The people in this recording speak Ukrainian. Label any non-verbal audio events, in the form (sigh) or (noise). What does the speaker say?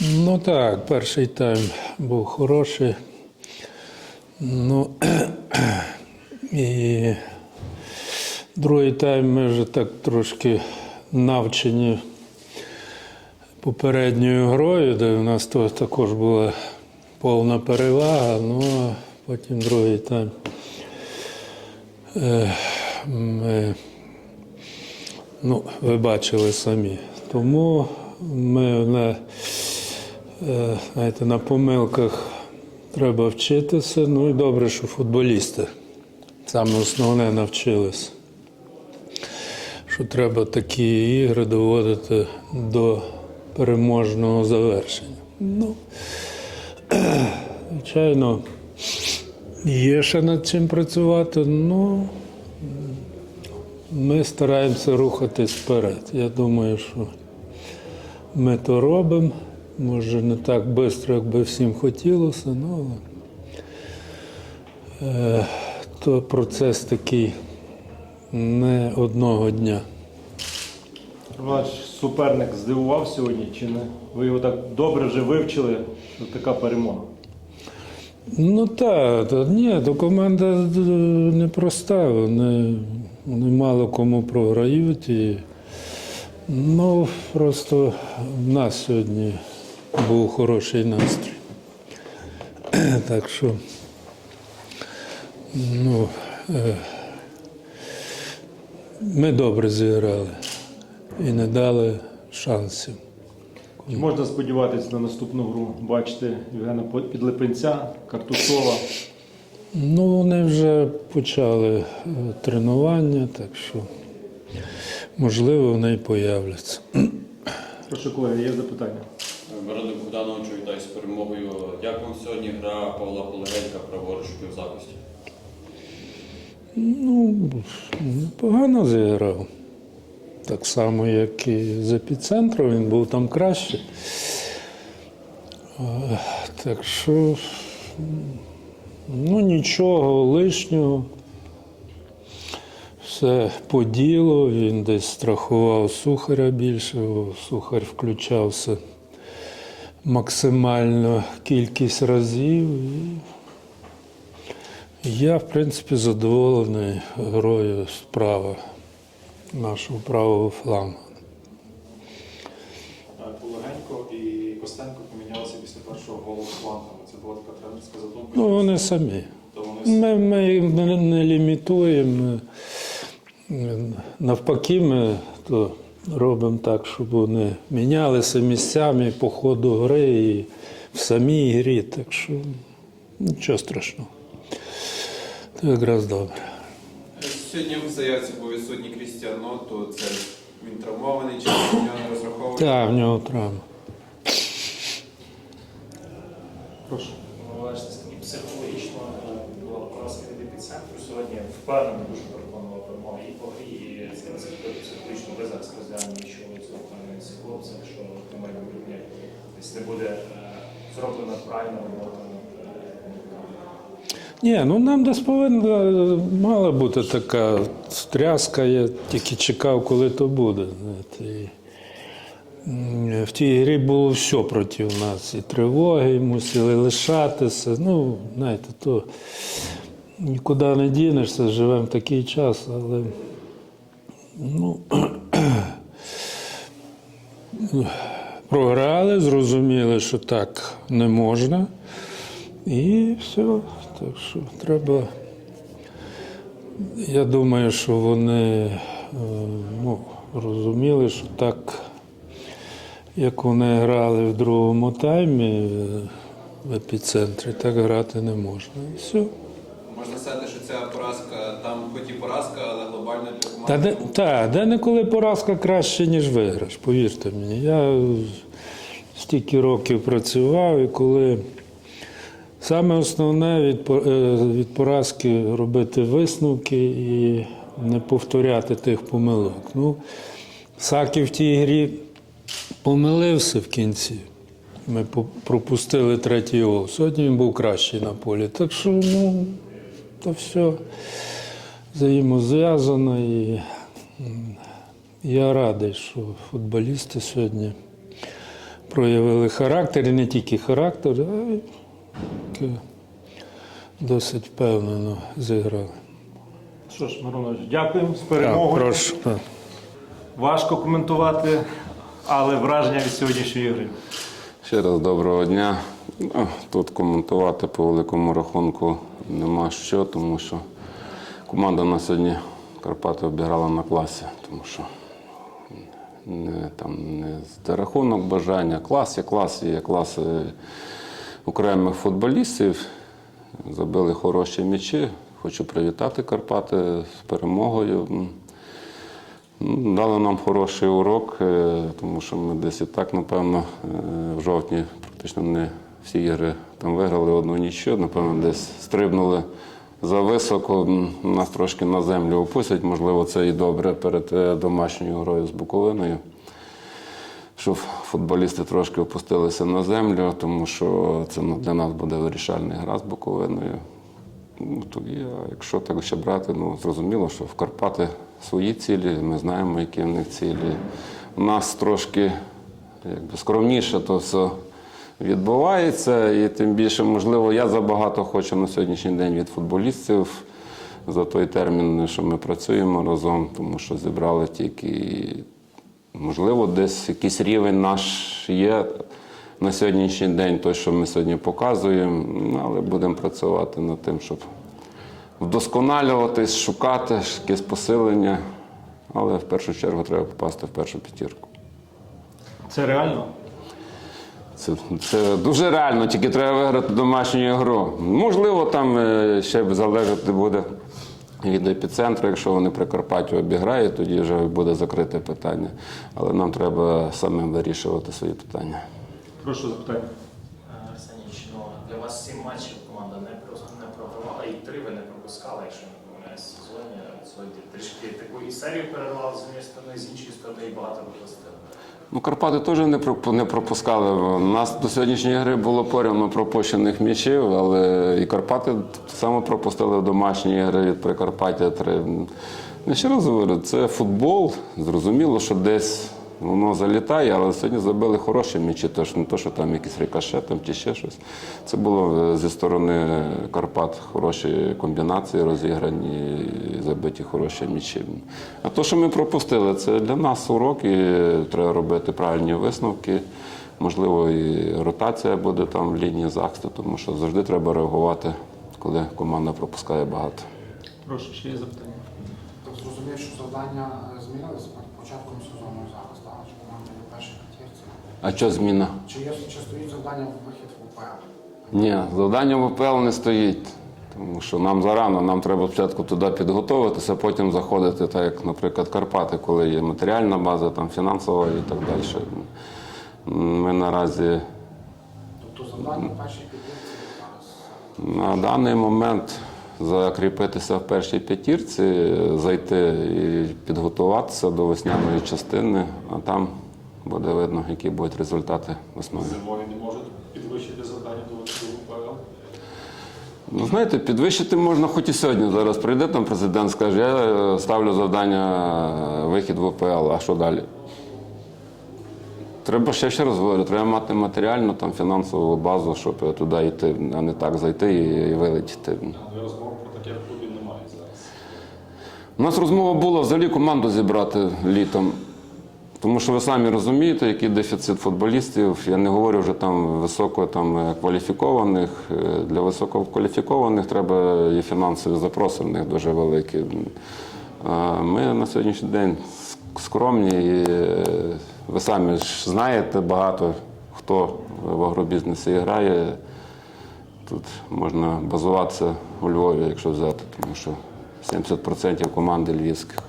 Ну так, перший тайм був хороший. Ну (clears throat) і другий тайм ми вже так трошки навчені попередньою грою, де в нас також була повна перевага, ну а потім другий тайм. е, Ми, ну, ви бачили самі. Тому ми на, знаєте, на помилках треба вчитися. Ну і добре, що футболісти саме основне навчилися. Що треба такі ігри доводити до переможного завершення. Ну, (clears throat) звичайно, є ще над чим працювати, ну ми стараємося рухатись вперед. Я думаю, що ми то робимо. Може, не так швидко, як би всім хотілося, ну, але е, то процес такий не одного дня. Ваш суперник здивував сьогодні чи не? Ви його так добре вже вивчили, що така перемога. Ну так, та, ні, то команда е, непроста, вони, вони мало кому програють. І, ну, просто в нас сьогодні був хороший настрій. (clears throat) Так що, ну, е, ми добре зіграли і не дали шансів. Чи можна сподіватися на наступну гру? Бачите Євгена Підлипенця, Картусова. Ну, вони вже почали е, тренування, так що, можливо, вони і появляться. Прошу колеги, є запитання. Мирону Богдановичу вітаю з перемогою. Як вам сьогодні гра Павла Полегенька праворуч у півзахисті? Ну, непогано зіграв. Так само, як і з епіцентру, він був там краще. Так що, ну нічого лишнього. Все по ділу, він десь страхував сухаря більше, сухар включався максимально кількість разів. І я, в принципі, задоволений грою справа нашого правого флангу. Полегенько і Костенко помінялися після першого голу флангами. Це була така тренерська задумка. Ну, вони самі. Ми, ми їх не, не лімітуємо. Навпаки, ми то робимо так, щоб вони мінялися місцями по ходу гри і в самій грі. Так що нічого страшного. Це якраз добре. Сьогодні в заявці був відсутній Крістіано, то це він травмований, чи нього не розраховує? Так, в нього травма. Прошу. ви бачите, скільки психологічно е, була поразка від епіцентру. Сьогодні впевнено дуже переконувала перемога і по грі, і це наскільки психологічно ви зараз розглянули, що ви цього впевнені з хлопцем, що на майбутнє десь не буде е, зроблена правильна робота. е, Ні, ну нам десь повинна мала бути така стряска, я тільки чекав, коли то буде. В тій грі було все проти нас. І тривоги, і мусили лишатися. Ну, знаєте, то нікуди не дінешся, живемо в такий час, але ну, (clears throat) програли, зрозуміли, що так не можна. І все. Так що треба. Я думаю, що вони е, ну, розуміли, що так, як вони грали в другому таймі е, в епіцентрі, так грати не можна. І все. Можна сказати, що ця поразка, там хоч і поразка, але глобально для команди. Та де, та, де неколи поразка краще, ніж виграш, повірте мені. Я стільки років працював, і коли саме основне від, е, від поразки робити висновки і не повторяти тих помилок. Ну, Саків в тій грі помилився в кінці. Ми пропустили третій гол. Сьогодні він був кращий на полі. Так що, ну, то все взаємозв'язано. І я радий, що футболісти сьогодні проявили характер, і не тільки характер, а й досить впевнено зіграли. Що ж, Миронович, дякуємо з Так, перемогою. прошу. так. Важко коментувати, але враження від сьогоднішньої гри. Ще раз доброго дня. Ну, Тут коментувати по великому рахунку нема що, тому що команда на сьогодні Карпати обіграла на класі, тому що не, там, не за рахунок бажання. Клас є клас, є клас е, окремих футболістів. Забили хороші м'ячі. Хочу привітати Карпати з перемогою. Ну, Дали нам хороший урок, е, тому що ми десь і так, напевно, е, в жовтні практично не всі ігри там виграли одну нічого, напевно, десь стрибнули за високо, нас трошки на землю опустять. Можливо, це і добре перед е, домашньою грою з Буковиною. Щоб футболісти трошки опустилися на землю, тому що це ну, для нас буде вирішальна гра з Буковиною. Ну, тоді, а якщо так ще брати, ну зрозуміло, що в Карпати свої цілі, ми знаємо, які в них цілі. У нас трошки якби, скромніше то все відбувається, і тим більше, можливо, я забагато хочу на сьогоднішній день від футболістів за той термін, що ми працюємо разом, тому що зібрали тільки, можливо, десь якийсь рівень наш є на сьогоднішній день, той, що ми сьогодні показуємо, але будемо працювати над тим, щоб вдосконалюватись, шукати якесь посилення. Але в першу чергу треба попасти в першу п'ятірку. Це реально? Це, це дуже реально, тільки треба виграти домашню гру. Можливо, там е, ще залежати буде від епіцентру, якщо вони Прикарпаттю обіграють, тоді вже буде закрите питання. Але нам треба самим вирішувати свої питання. Прошу запитання. Е, Арсенійович, ну для вас сім матчів команда не просто не програвала, і три ви не пропускали, якщо не помиляюсь, в сезоні. Сьогодні трішки таку і серію перервали з однієї сторони, з іншої сторони і багато випустили. Ну, Карпати теж не пропускали. У нас до сьогоднішньої гри було порівно пропущених м'ячів, але і Карпати само пропустили в домашній гри від Прикарпаття три. Я ще раз говорю, це футбол. Зрозуміло, що десь воно залітає, але сьогодні забили хороші м'ячі, тож не то, що там якийсь рикошет там, чи ще щось. Це було е, зі сторони Карпат хороші комбінації розіграні, і забиті хороші м'ячі. А то, що ми пропустили, це для нас урок, і треба робити правильні висновки. Можливо, і ротація буде там в лінії захисту, тому що завжди треба реагувати, коли команда пропускає багато. Прошу, ще є запитання. Так зрозумів, що завдання е, змінилися перед початком сезону зараз, так? Чи команда є в першій п'ятірці? А що зміна? Чи є чи стоїть завдання в вихід в УПЛ? Ні, завдання в УПЛ не стоїть. Тому що нам зарано, нам треба спочатку туди підготуватися, потім заходити, так як, наприклад, Карпати, коли є матеріальна база, там фінансова і так далі. Ми наразі Тобто завдання першій п'ятірці зараз. на даний момент закріпитися в першій п'ятірці, зайти і підготуватися до весняної частини, а там буде видно, які будуть результати весною. Зимою не можуть підвищити завдання до УПЛ. Ну, знаєте, підвищити можна хоч і сьогодні. Зараз прийде там президент, скаже, я е, ставлю завдання е, вихід в ОПЛ, а що далі? Треба ще ще раз говорю, треба мати матеріальну там, фінансову базу, щоб туди йти, а не так зайти і, і вилетіти. Але розмов про таке в клубі немає зараз. У нас розмова була взагалі команду зібрати літом. Тому що ви самі розумієте, який дефіцит футболістів. Я не говорю вже там високо там, е, кваліфікованих. Е, Для висококваліфікованих треба і фінансові запроси в них дуже великі. Ми на сьогоднішній день скромні. І е, ви самі ж знаєте багато хто в агробізнесі грає. Тут можна базуватися у Львові, якщо взяти, тому що 70% команди львівських.